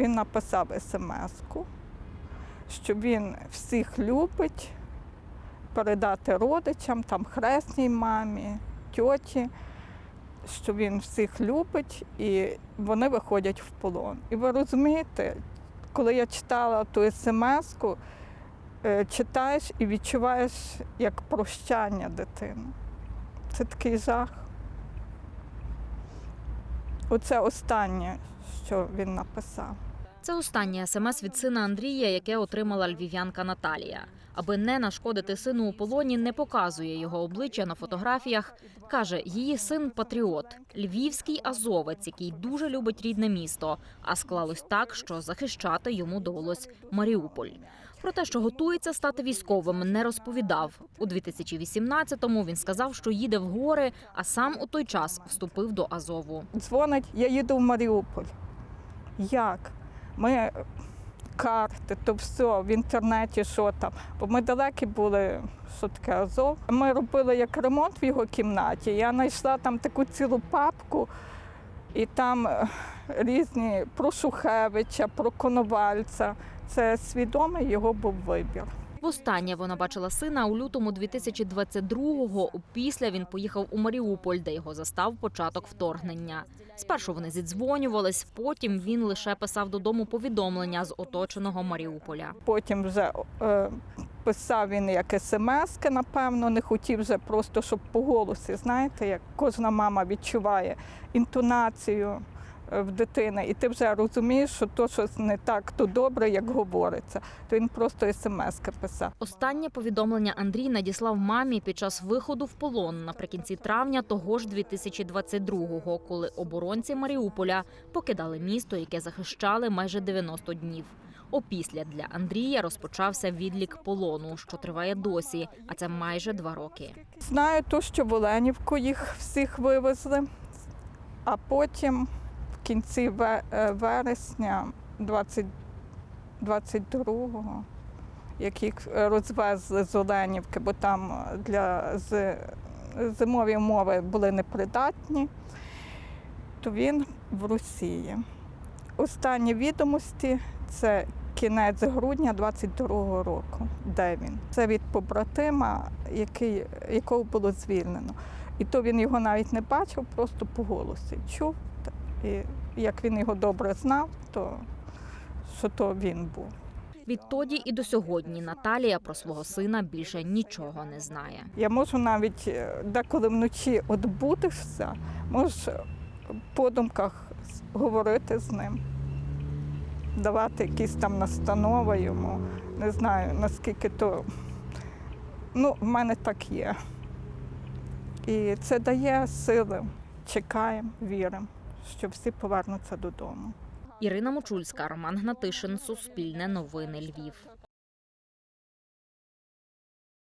він написав смс-ку, що він всіх любить, передати родичам, там хресній мамі, тьоті, що він всіх любить і вони виходять в полон. І ви розумієте, коли я читала ту смс-ку, е, читаєш і відчуваєш як прощання дитини. Це такий жах. Оце останнє, що він написав. Це останнє смс від сина Андрія, яке отримала львів'янка Наталія. Аби не нашкодити сину у полоні, не показує його обличчя на фотографіях. каже, її син патріот, львівський азовець, який дуже любить рідне місто. А склалось так, що захищати йому довелось Маріуполь. Про те, що готується стати військовим, не розповідав. У 2018-му він сказав, що їде в гори, а сам у той час вступив до Азову. Дзвонить, я їду в Маріуполь. Як? Ми е, карти, то все в інтернеті, що там. Бо ми далекі були, що таке Азов. Ми робили як ремонт в його кімнаті. Я знайшла там таку цілу папку, і там е, різні про Шухевича, про Коновальця. Це свідомий його був вибір. Востаннє вона бачила сина у лютому 2022-го. Опісля він поїхав у Маріуполь, де його застав початок вторгнення. Спершу вони зідзвонювались, потім він лише писав додому повідомлення з оточеного Маріуполя. Потім вже е, писав він як смс, напевно, не хотів вже просто, щоб по голосі, знаєте, як кожна мама відчуває інтонацію в дитини, і ти вже розумієш, що то щось не так то добре, як говориться. То він просто смс писав. Останнє повідомлення Андрій надіслав мамі під час виходу в полон наприкінці травня того ж 2022-го, коли оборонці Маріуполя покидали місто, яке захищали майже 90 днів. Опісля для Андрія розпочався відлік полону, що триває досі, а це майже два роки. Знаю то, що в Оленівку їх всіх вивезли, а потім кінці е, вересня 20 22-го, як їх е, розвезли з Оленівки, бо там е, для зимові умови були непридатні, то він в Росії. Останні відомості це кінець грудня 22-го року. Де він? Це від побратима, який, якого було звільнено. І то він його навіть не бачив, просто по голосі чув. І як він його добре знав, то що то він був. Відтоді і до сьогодні Наталія про свого сина більше нічого не знає. Я можу навіть е, деколи вночі от будешся, можеш по думках з- говорити з ним, давати якісь там настанови йому. Не знаю, наскільки то. Ну, в мене так є. І це дає сили. Чекаємо, віримо, що всі повернуться додому. Ірина Мочульська, Роман Гнатишин, Суспільне новини Львів.